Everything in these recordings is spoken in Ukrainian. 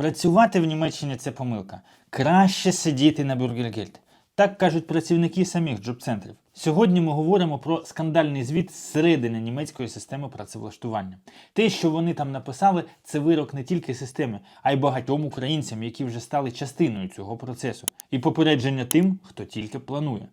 Працювати в Німеччині це помилка. Краще сидіти на бюргергельд. Так кажуть працівники самих джоб-центрів. Сьогодні ми говоримо про скандальний звіт зсередини німецької системи працевлаштування. Те, що вони там написали, це вирок не тільки системи, а й багатьом українцям, які вже стали частиною цього процесу, і попередження тим, хто тільки планує.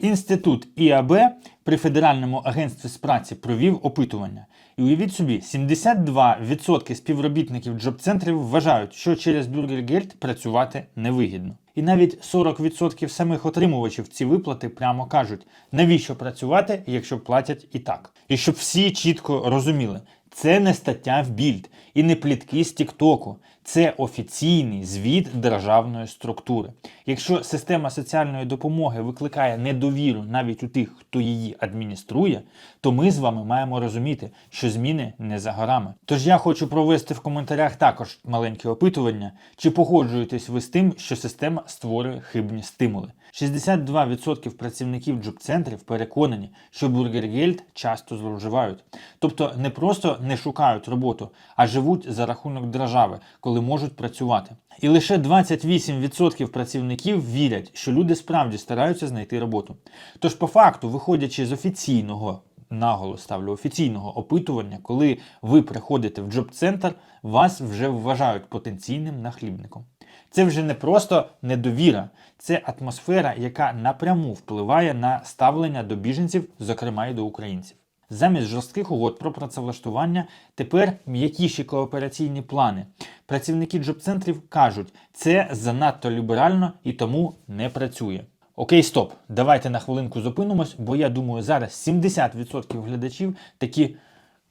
Інститут ІАБ при Федеральному агентстві з праці провів опитування. І уявіть собі, 72% співробітників джоб-центрів вважають, що через бюргергельд працювати невигідно. І навіть 40% самих отримувачів ці виплати прямо кажуть, навіщо працювати, якщо платять і так. І щоб всі чітко розуміли, це не стаття в більд і не плітки з Тіктоку. Це офіційний звіт державної структури. Якщо система соціальної допомоги викликає недовіру навіть у тих, хто її адмініструє, то ми з вами маємо розуміти, що зміни не за горами. Тож я хочу провести в коментарях також маленьке опитування, чи погоджуєтесь ви з тим, що система створює хибні стимули. 62% працівників джоб-центрів переконані, що бюргергельд часто зловживають. Тобто не просто не шукають роботу, а живуть за рахунок держави, коли можуть працювати. І лише 28% працівників вірять, що люди справді стараються знайти роботу. Тож, по факту, виходячи з офіційного наголос ставлю офіційного опитування, коли ви приходите в джоб-центр, вас вже вважають потенційним нахлібником. Це вже не просто недовіра, це атмосфера, яка напряму впливає на ставлення до біженців, зокрема і до українців. Замість жорстких угод про працевлаштування тепер м'якіші коопераційні плани. Працівники джоб-центрів кажуть, це занадто ліберально і тому не працює. Окей, стоп. Давайте на хвилинку зупинимось, бо я думаю, зараз 70% глядачів такі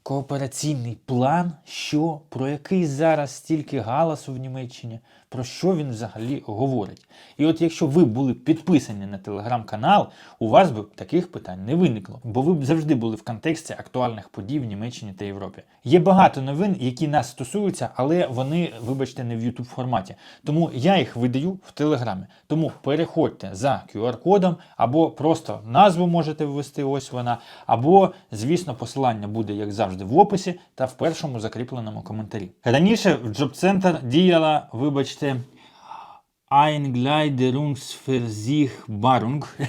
коопераційний план, що про який зараз стільки галасу в Німеччині, про що він взагалі говорить. І от якщо ви були підписані на телеграм-канал, у вас би таких питань не виникло, бо ви б завжди були в контексті актуальних подій в Німеччині та Європі. Є багато новин, які нас стосуються, але вони, вибачте, не в YouTube форматі. Тому я їх видаю в телеграмі. Тому переходьте за QR-кодом, або просто назву можете ввести, ось вона, або, звісно, посилання буде, як завжди, в описі та в першому закріпленому коментарі. Раніше в Джоб-центр діяла, вибачте, Eingliederungsversicherung.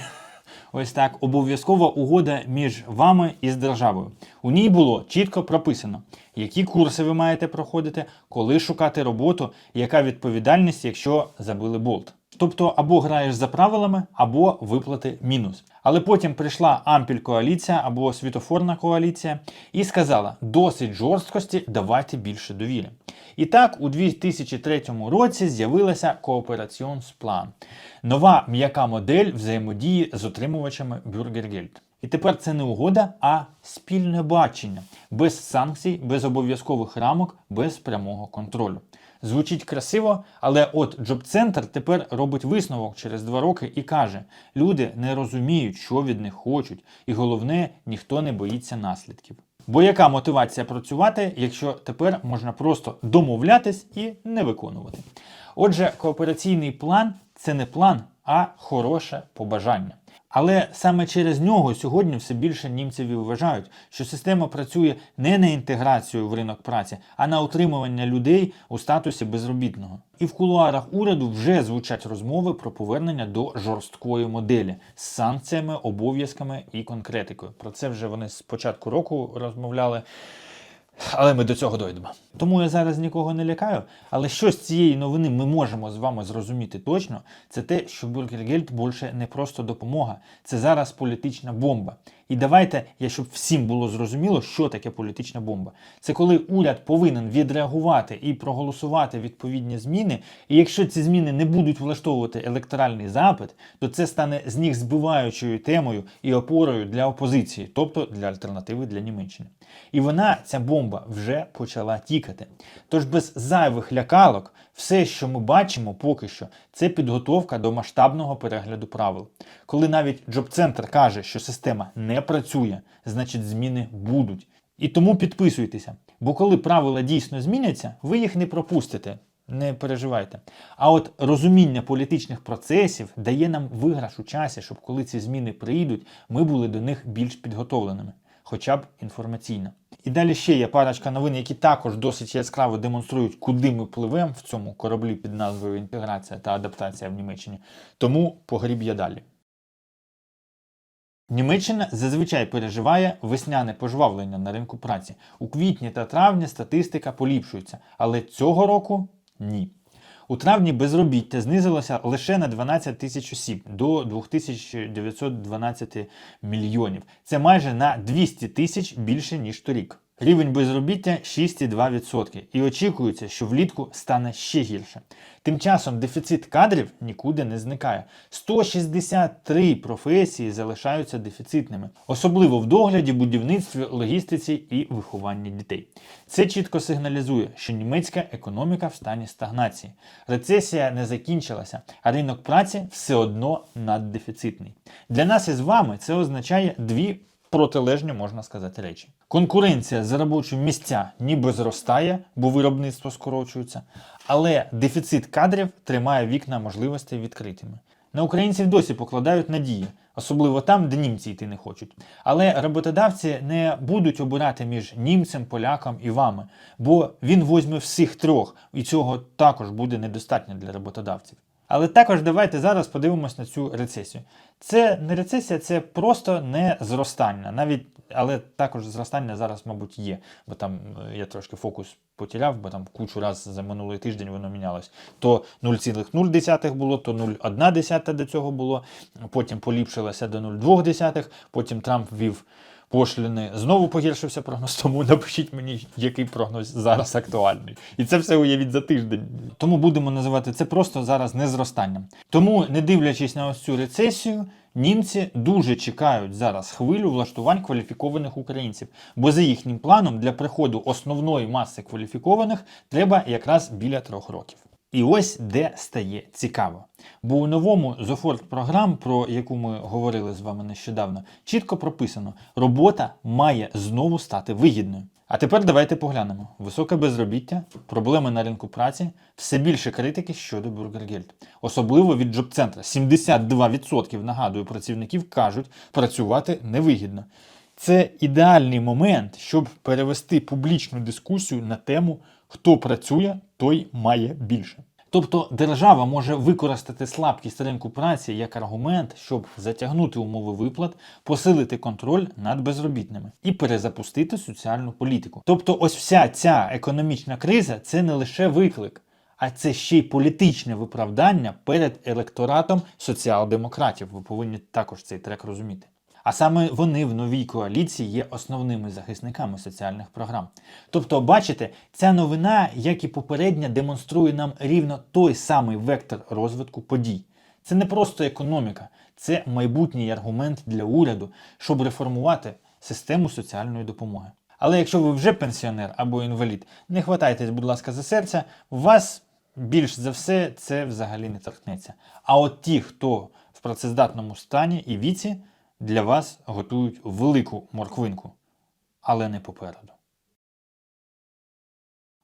Ось так, обов'язкова угода між вами і з державою. У ній було чітко прописано, які курси ви маєте проходити, коли шукати роботу, яка відповідальність, якщо забили болт. Тобто або граєш за правилами, або виплати мінус. Але потім прийшла ампіль коаліція або світофорна коаліція і сказала: досить жорсткості, давайте більше довіри. І так, у 2003 році з'явилася Коопераціонсплан – нова м'яка модель взаємодії з отримувачами Бюргергельд. І тепер це не угода, а спільне бачення без санкцій, без обов'язкових рамок, без прямого контролю. Звучить красиво, але от Джоб-центр тепер робить висновок через два роки і каже: люди не розуміють, що від них хочуть, і головне, ніхто не боїться наслідків. Бо яка мотивація працювати, якщо тепер можна просто домовлятись і не виконувати? Отже, коопераційний план це не план, а хороше побажання. Але саме через нього сьогодні все більше німців і вважають, що система працює не на інтеграцію в ринок праці, а на утримування людей у статусі безробітного. І в кулуарах уряду вже звучать розмови про повернення до жорсткої моделі з санкціями, обов'язками і конкретикою. Про це вже вони з початку року розмовляли. Але ми до цього дойдемо. Тому я зараз нікого не лякаю. Але що з цієї новини ми можемо з вами зрозуміти точно, це те, що Бюргергельд більше не просто допомога, це зараз політична бомба. І давайте, я щоб всім було зрозуміло, що таке політична бомба. Це коли уряд повинен відреагувати і проголосувати відповідні зміни. І якщо ці зміни не будуть влаштовувати електоральний запит, то це стане з них збиваючою темою і опорою для опозиції, тобто для альтернативи для Німеччини. І вона, ця бомба, вже почала тікати. Тож без зайвих лякалок, все, що ми бачимо поки що, це підготовка до масштабного перегляду правил. Коли навіть Джоб-центр каже, що система не працює, значить зміни будуть. І тому підписуйтеся. Бо коли правила дійсно зміняться, ви їх не пропустите. Не переживайте. А от розуміння політичних процесів дає нам виграш у часі, щоб коли ці зміни прийдуть, ми були до них більш підготовленими, хоча б інформаційно. І далі ще є парочка новин, які також досить яскраво демонструють, куди ми пливемо в цьому кораблі під назвою інтеграція та адаптація в Німеччині. Тому погріб я далі. Німеччина зазвичай переживає весняне пожвавлення на ринку праці. У квітні та травні статистика поліпшується, але цього року ні. У травні безробіття знизилося лише на 12 тисяч осіб до 2912 мільйонів. Це майже на 200 тисяч більше ніж торік. Рівень безробіття 6,2% і очікується, що влітку стане ще гірше. Тим часом дефіцит кадрів нікуди не зникає. 163 професії залишаються дефіцитними, особливо в догляді, будівництві, логістиці і вихованні дітей. Це чітко сигналізує, що німецька економіка в стані стагнації. Рецесія не закінчилася, а ринок праці все одно наддефіцитний. Для нас із вами це означає дві протилежні, можна сказати, речі. Конкуренція за робочі місця ніби зростає, бо виробництво скорочується, але дефіцит кадрів тримає вікна можливостей відкритими. На українців досі покладають надії, особливо там, де німці йти не хочуть. Але роботодавці не будуть обирати між німцем, поляком і вами, бо він возьме всіх трьох, і цього також буде недостатньо для роботодавців. Але також давайте зараз подивимось на цю рецесію. Це не рецесія, це просто не зростання. Навіть, але також зростання зараз, мабуть, є. Бо там е, я трошки фокус потеряв, бо там кучу раз за минулий тиждень воно мінялось. То 0,0 було, то 0,1 до цього було, потім поліпшилося до 0,2, потім Трамп ввів пошліни. Знову погіршився прогноз, тому напишіть мені, який прогноз зараз актуальний. І це все уявіть за тиждень. Тому будемо називати це просто зараз незростанням. Тому, не дивлячись на ось цю рецесію, німці дуже чекають зараз хвилю влаштувань кваліфікованих українців. Бо за їхнім планом для приходу основної маси кваліфікованих треба якраз біля трьох років. І ось де стає цікаво. Бо у новому Зофорт програм, про яку ми говорили з вами нещодавно, чітко прописано: робота має знову стати вигідною. А тепер давайте поглянемо: високе безробіття, проблеми на ринку праці, все більше критики щодо Бюргергельд. Особливо від джоб-центра. 72% нагадую працівників кажуть, працювати невигідно. Це ідеальний момент, щоб перевести публічну дискусію на тему, хто працює, той має більше. Тобто держава може використати слабкість ринку праці як аргумент, щоб затягнути умови виплат, посилити контроль над безробітними і перезапустити соціальну політику. Тобто, ось вся ця економічна криза це не лише виклик, а це ще й політичне виправдання перед електоратом соціал-демократів. Ви повинні також цей трек розуміти. А саме вони в новій коаліції є основними захисниками соціальних програм. Тобто, бачите, ця новина, як і попередня, демонструє нам рівно той самий вектор розвитку подій. Це не просто економіка, це майбутній аргумент для уряду, щоб реформувати систему соціальної допомоги. Але якщо ви вже пенсіонер або інвалід, не хватайтесь, будь ласка, за серця, вас більш за все це взагалі не торкнеться. А от ті, хто в працездатному стані і віці, для вас готують велику морквинку, але не попереду.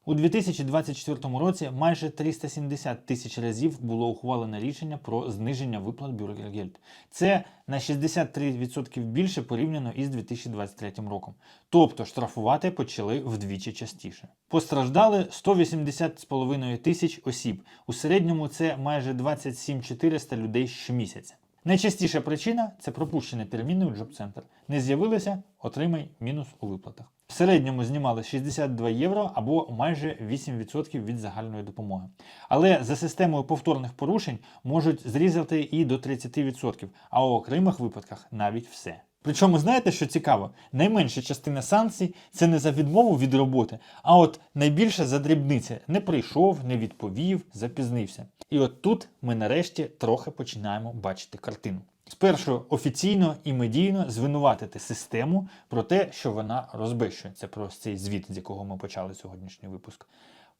У 2024 році майже 370 тисяч разів було ухвалено рішення про зниження виплат Бюргергельд. Це на 63% більше порівняно із 2023 роком. Тобто штрафувати почали вдвічі частіше. Постраждали 180,5 тисяч осіб. У середньому це майже 27 400 людей щомісяця. Найчастіша причина це пропущені терміни у джоб-центр. Не з'явилися, отримай мінус у виплатах. Середньому знімали 62 євро або майже 8% від загальної допомоги. Але за системою повторних порушень можуть зрізати і до 30%, а у окремих випадках навіть все. Причому знаєте, що цікаво? Найменша частина санкцій це не за відмову від роботи, а от найбільше за дрібниці не прийшов, не відповів, запізнився. І от тут ми нарешті трохи починаємо бачити картину. Спершу офіційно і медійно звинуватити систему про те, що вона розбищується про цей звіт, з якого ми почали сьогоднішній випуск.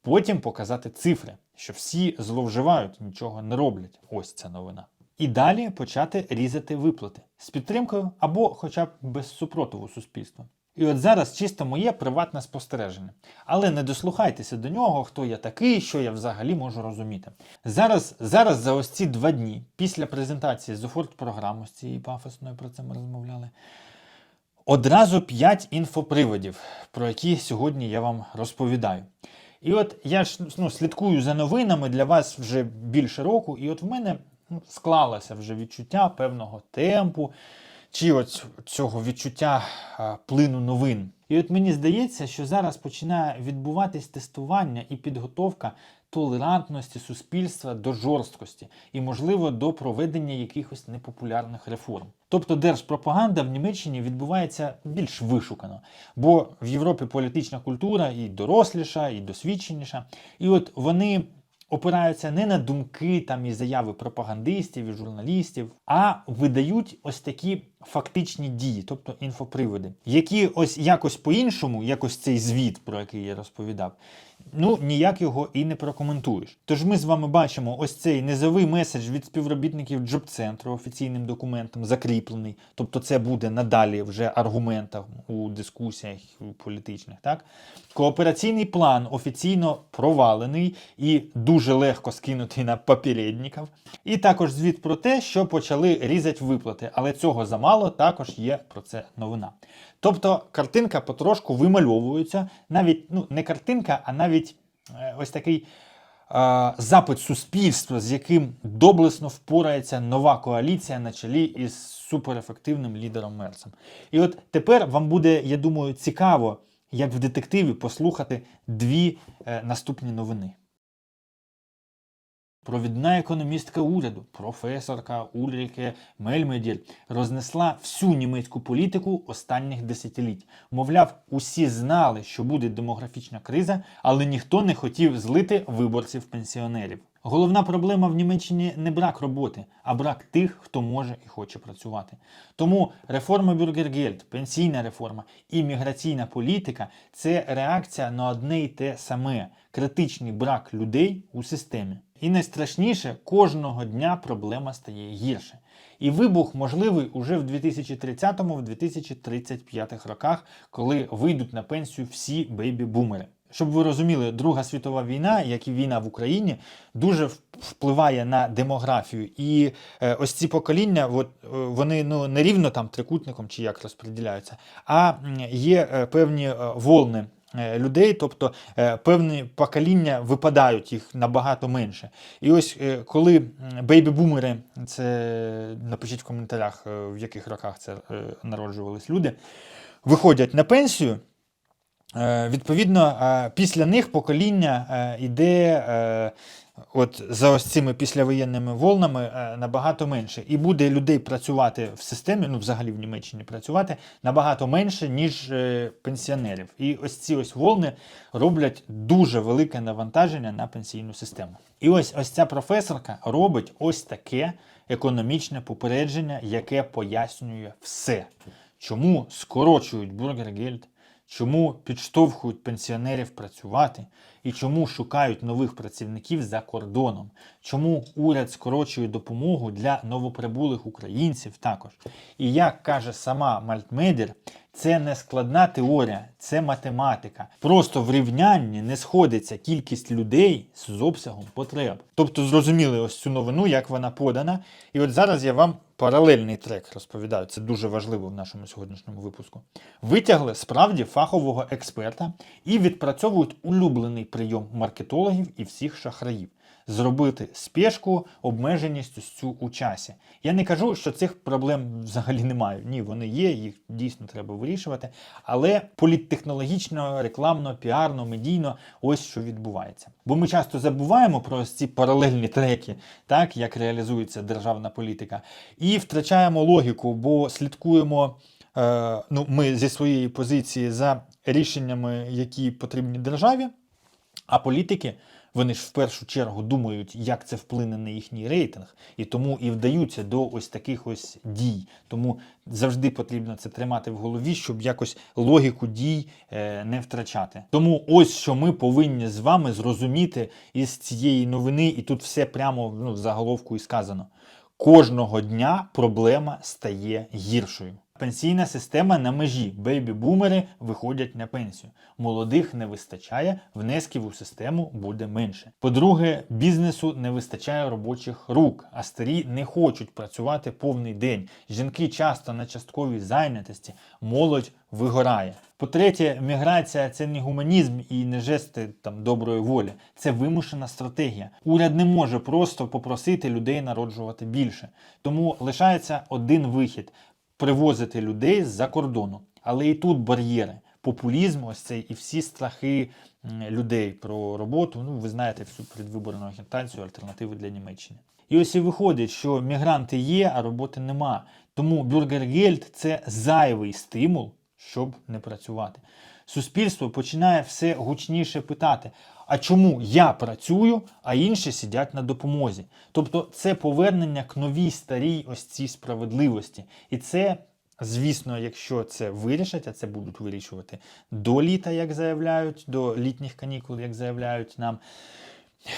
Потім показати цифри, що всі зловживають, нічого не роблять. Ось ця новина. І далі почати різати виплати з підтримкою або хоча б без супротиву суспільства. І от зараз чисто моє приватне спостереження. Але не дослухайтеся до нього, хто я такий, що я взагалі можу розуміти. Зараз, зараз за ось ці два дні, після презентації Зофорт програми з цієї пафосної, про це ми розмовляли, Одразу 5 інфоприводів, про які сьогодні я вам розповідаю. І от я ж ну, слідкую за новинами для вас вже більше року, і от в мене ну, склалося вже відчуття певного темпу, чи от цього відчуття плину новин. І от мені здається, що зараз починає відбуватись тестування і підготовка толерантності суспільства до жорсткості і, можливо, до проведення якихось непопулярних реформ. Тобто держпропаганда в Німеччині відбувається більш вишукано, бо в Європі політична культура і доросліша, і досвідченіша. І от вони опираються не на думки там і заяви пропагандистів і журналістів, а видають ось такі фактичні дії, тобто інфоприводи, які ось якось по-іншому, якось цей звіт, про який я розповідав, ну ніяк його і не прокоментуєш. Тож ми з вами бачимо ось цей низовий меседж від співробітників Джоб-центру офіційним документом закріплений. Тобто це буде надалі вже аргументом у дискусіях політичних. Так? Коопераційний план офіційно провалений і дуже легко скинутий на попередників. І також звіт про те, що почали різати виплати, але цього замало, також є про це новина. Тобто картинка потрошку вимальовується, навіть ну, не картинка, а навіть е, ось такий е, запит суспільства, з яким доблесно впорається нова коаліція на чолі із суперефективним лідером Мерцем. І от тепер вам буде, я думаю, цікаво, як в детективі, послухати дві е, наступні новини. Провідна економістка уряду, професорка Ульріке Мельмеділь, рознесла всю німецьку політику останніх десятиліть. Мовляв, усі знали, що буде демографічна криза, але ніхто не хотів злити виборців пенсіонерів. Головна проблема в Німеччині не брак роботи, а брак тих, хто може і хоче працювати. Тому реформа Бюргергельд, пенсійна реформа і міграційна політика це реакція на одне й те саме критичний брак людей у системі. І найстрашніше, кожного дня проблема стає гірше. І вибух можливий уже в 2030-2035 роках, коли вийдуть на пенсію всі бейбі-бумери. Щоб ви розуміли, Друга світова війна, як і війна в Україні, дуже впливає на демографію. І е, ось ці покоління, от, е, вони ну, не рівно там трикутником чи як розподіляються, а є е, певні волни людей, тобто е, певні покоління випадають їх набагато менше. І ось е, коли бейбі-бумери, це напишіть в коментарях, е, в яких роках це е, народжувались люди, виходять на пенсію. Е, Відповідно, е, після них покоління йде е, от за ось цими післявоєнними волнами набагато менше. І буде людей працювати в системі, ну взагалі в Німеччині працювати набагато менше, ніж пенсіонерів. І ось ці ось волни роблять дуже велике навантаження на пенсійну систему. І ось ось ця професорка робить ось таке економічне попередження, яке пояснює все. Чому скорочують Бургергельд, чому підштовхують пенсіонерів працювати і чому шукають нових працівників за кордоном, чому уряд скорочує допомогу для новоприбулих українців також. І як каже сама Мальтмедер, це не складна теорія, це математика. Просто в рівнянні не сходиться кількість людей з обсягом потреб. Тобто зрозуміли ось цю новину, як вона подана. І от зараз я вам паралельний трек розповідаю. Це дуже важливо в нашому сьогоднішньому випуску. Витягли справді фахового експерта і відпрацьовують улюблений прийом маркетологів і всіх шахраїв. Зробити спешку, обмеженість ось цю у часі. Я не кажу, що цих проблем взагалі немає. Ні, вони є, їх дійсно треба вирішувати. Але політтехнологічно, рекламно, піарно, медійно, ось що відбувається. Бо ми часто забуваємо про ось ці паралельні треки, так як реалізується державна політика, і втрачаємо логіку, бо слідкуємо. Е, ну, ми зі своєї позиції за рішеннями, які потрібні державі, а політики. Вони ж в першу чергу думають, як це вплине на їхній рейтинг, і тому і вдаються до ось таких ось дій. Тому завжди потрібно це тримати в голові, щоб якось логіку дій е, не втрачати. Тому ось що ми повинні з вами зрозуміти із цієї новини, і тут все прямо ну, в заголовку і сказано. Кожного дня проблема стає гіршою. Пенсійна система на межі. Бейбі-бумери виходять на пенсію. Молодих не вистачає, внесків у систему буде менше. По-друге, бізнесу не вистачає робочих рук, а старі не хочуть працювати повний день. Жінки часто на частковій зайнятості, молодь вигорає. По-третє, міграція це не гуманізм і не жести там доброї волі. Це вимушена стратегія. Уряд не може просто попросити людей народжувати більше. Тому лишається один вихід привозити людей з-за кордону. Але і тут бар'єри. Популізм, ось цей і всі страхи людей про роботу. Ну, ви знаєте всю предвиборну агітацію, альтернативи для Німеччини. І ось і виходить, що мігранти є, а роботи нема. Тому бюргергельд це зайвий стимул, щоб не працювати. Суспільство починає все гучніше питати: а чому я працюю, а інші сидять на допомозі? Тобто це повернення к новій старій ось цій справедливості. І це, звісно, якщо це вирішать, а це будуть вирішувати до літа, як заявляють, до літніх канікул, як заявляють нам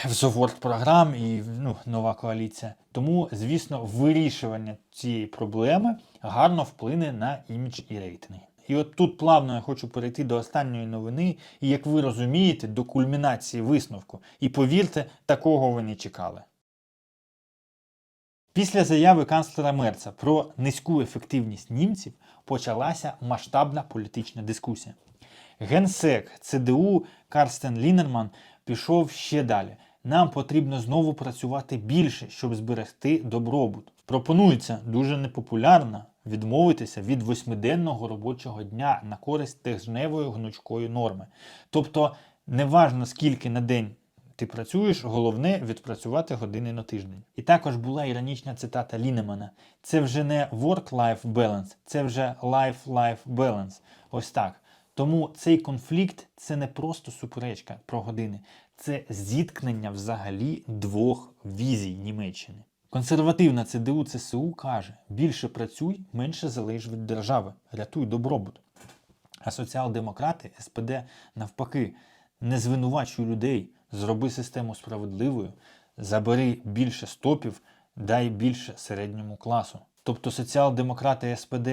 в Зоворд програм і ну, нова коаліція. Тому, звісно, вирішування цієї проблеми гарно вплине на імідж і рейтинги. І от тут плавно я хочу перейти до останньої новини, і як ви розумієте, до кульмінації висновку. І повірте, такого ви не чекали. Після заяви канцлера Мерца про низьку ефективність німців почалася масштабна політична дискусія. Генсек ЦДУ Карстен Лінерман пішов ще далі. Нам потрібно знову працювати більше, щоб зберегти добробут. Пропонується дуже непопулярно відмовитися від восьмиденного робочого дня на користь тижневої гнучкої норми. Тобто, неважно скільки на день ти працюєш, головне відпрацювати години на тиждень. І також була іронічна цитата Лінемана: це вже не work-life balance, це вже life-life balance. Ось так. Тому цей конфлікт це не просто суперечка про години, це зіткнення взагалі двох візій Німеччини. Консервативна ЦДУ ЦСУ каже: більше працюй, менше залиш від держави, рятуй добробут. А соціал-демократи СПД навпаки не звинувачуй людей, зроби систему справедливою, забери більше стопів, дай більше середньому класу. Тобто соціал-демократи СПД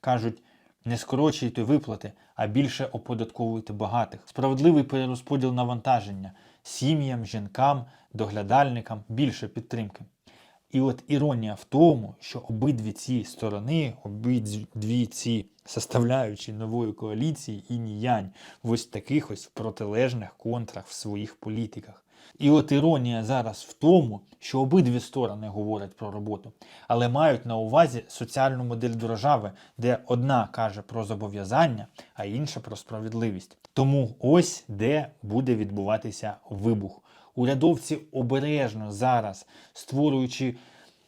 кажуть, не скорочуйте виплати, а більше оподатковуйте багатих. Справедливий перерозподіл навантаження сім'ям, жінкам, доглядальникам більше підтримки. І от іронія в тому, що обидві ці сторони, обидві ці составляючі нової коаліції і ніянь в ось таких ось протилежних контрах в своїх політиках. І от іронія зараз в тому, що обидві сторони говорять про роботу, але мають на увазі соціальну модель держави, де одна каже про зобов'язання, а інша про справедливість. Тому ось де буде відбуватися вибух. Урядовці обережно зараз, створюючи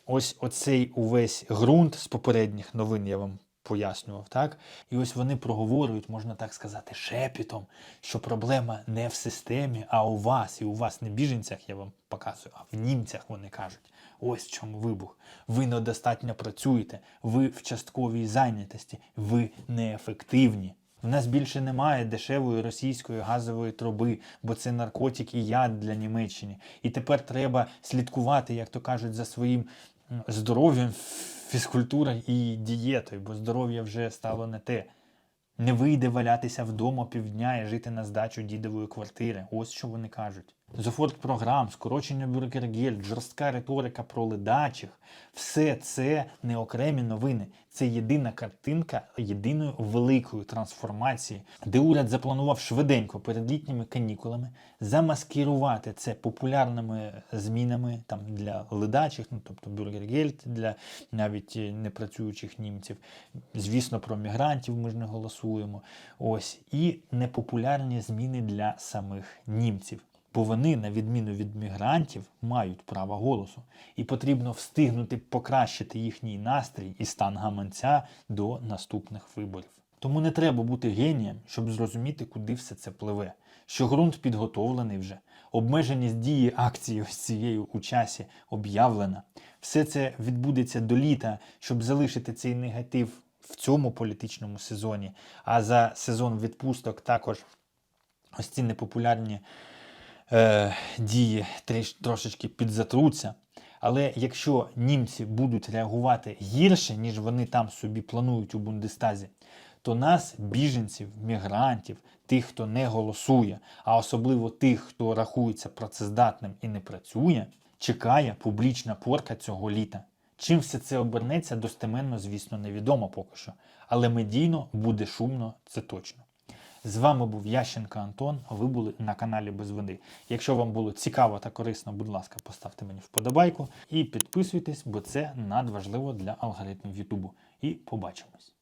ось оцей увесь ґрунт з попередніх новин, я вам пояснював, так? І ось вони проговорюють, можна так сказати, шепітом, що проблема не в системі, а у вас. І у вас не біженцях, я вам показую, а в німцях вони кажуть. Ось в чому вибух. Ви недостатньо працюєте, ви в частковій зайнятості, ви неефективні. В нас більше немає дешевої російської газової труби, бо це наркотик і яд для Німеччини. І тепер треба слідкувати, як то кажуть, за своїм здоров'ям, фізкультурою і дієтою, бо здоров'я вже стало не те. Не вийде валятися вдома півдня і жити на здачу дідової квартири. Ось що вони кажуть. Зофорт програм, скорочення бюргергель, жорстка риторика про ледачих все це не окремі новини. Це єдина картинка єдиної великої трансформації, де уряд запланував швиденько перед літніми канікулами замаскирувати це популярними змінами там для ледачих, ну тобто бюргергельд для навіть непрацюючих німців. Звісно, про мігрантів ми ж не голосуємо. Ось і непопулярні зміни для самих німців. Бо вони, на відміну від мігрантів, мають право голосу, і потрібно встигнути покращити їхній настрій і стан гаманця до наступних виборів. Тому не треба бути генієм, щоб зрозуміти, куди все це пливе. Що ґрунт підготовлений вже, обмеженість дії акції ось цієї у часі об'явлена. Все це відбудеться до літа, щоб залишити цей негатив в цьому політичному сезоні. А за сезон відпусток також ось ці непопулярні е, дії трошечки підзатруться. Але якщо німці будуть реагувати гірше, ніж вони там собі планують у Бундестазі, то нас, біженців, мігрантів, тих, хто не голосує, а особливо тих, хто рахується працездатним і не працює, чекає публічна порка цього літа. Чим все це обернеться, достеменно, звісно, невідомо поки що. Але медійно буде шумно, це точно. З вами був Ященко Антон. Ви були на каналі Без Води. Якщо вам було цікаво та корисно, будь ласка, поставте мені вподобайку і підписуйтесь, бо це надважливо для алгоритмів Ютубу. І побачимось.